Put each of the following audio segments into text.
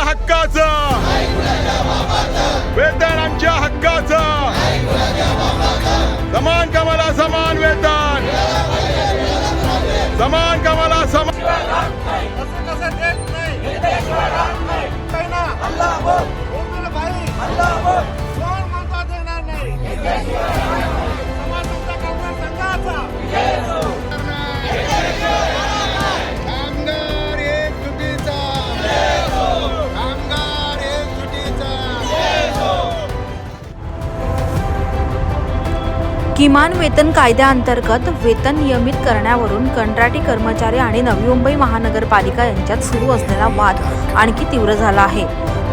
आमच्या हक्काचं. वेतन आमच्या हक्काचं. समान कामाला समान वेतन. समान कामाला समान किमान वेतन कायद्याअंतर्गत वेतन नियमित करण्यावरून कंत्राटी कर्मचारी आणि नवी मुंबई महानगरपालिका यांच्यात सुरू असलेला वाद आणखी तीव्र झाला आहे.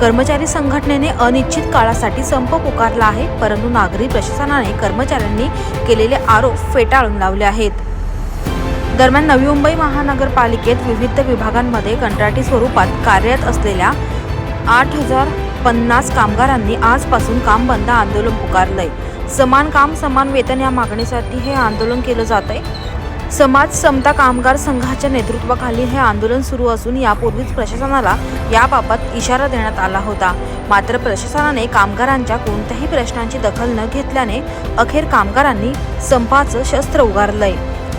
कर्मचारी संघटनेने अनिश्चित काळासाठी संप पुकारला आहे परंतु नागरी प्रशासनाने कर्मचाऱ्यांनी केलेले आरोप फेटाळून लावले आहेत. दरम्यान नवी मुंबई महानगरपालिकेत विविध विभागांमध्ये कंत्राटी स्वरूपात कार्यरत असलेल्या आठ हजार पन्नास कामगारांनी आजपासून काम बंद आंदोलन पुकारलंय. समान काम समान वेतन या मागणीसाठी हे आंदोलन केलं जात आहे. समाज समता कामगार संघाच्या नेतृत्वाखाली हे आंदोलन सुरू असून यापूर्वीच प्रशासनाला याबाबत इशारा देण्यात आला होता. मात्र प्रशासनाने कामगारांच्या कोणत्याही प्रश्नांची दखल न घेतल्याने अखेर कामगारांनी संपाचं शस्त्र उगारलंय.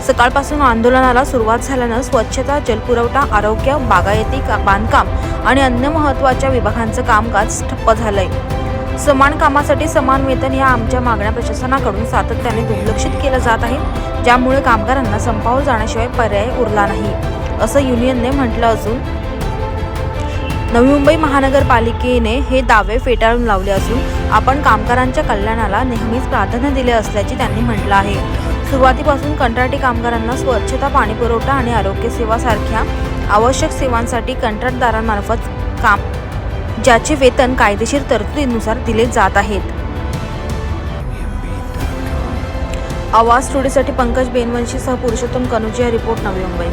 सकाळपासून आंदोलनाला सुरुवात झाल्यानं स्वच्छता जलपुरवठा आरोग्य बागायती का- बांधकाम आणि अन्य महत्त्वाच्या विभागांचं कामकाज ठप्प झालंय. समान कामासाठी समान वेतन या आमच्या मागण्या प्रशासनाकडून सातत्याने दुर्लक्षित केलं जात आहे ज्यामुळे कामगारांना संपावर जाण्याशिवाय पर्याय उरला नाही असं युनियनने म्हटलं असून नवी मुंबई महानगरपालिकेने हे दावे फेटाळून लावले असून आपण कामगारांच्या कल्याणाला नेहमीच प्राधान्य दिले असल्याचे त्यांनी म्हटलं आहे. सुरुवातीपासून कंत्राटी कामगारांना स्वच्छता पाणीपुरवठा आणि आरोग्य सेवासारख्या आवश्यक सेवांसाठी कंत्राटदारांमार्फत काम ज्याचे वेतन कायदेशीर तरतुदीनुसार दिले जात आहेत. आवाज स्टुडिओसाठी पंकज बेनवंशी सह पुरुषोत्तम कनुजिया रिपोर्ट नवी मुंबई.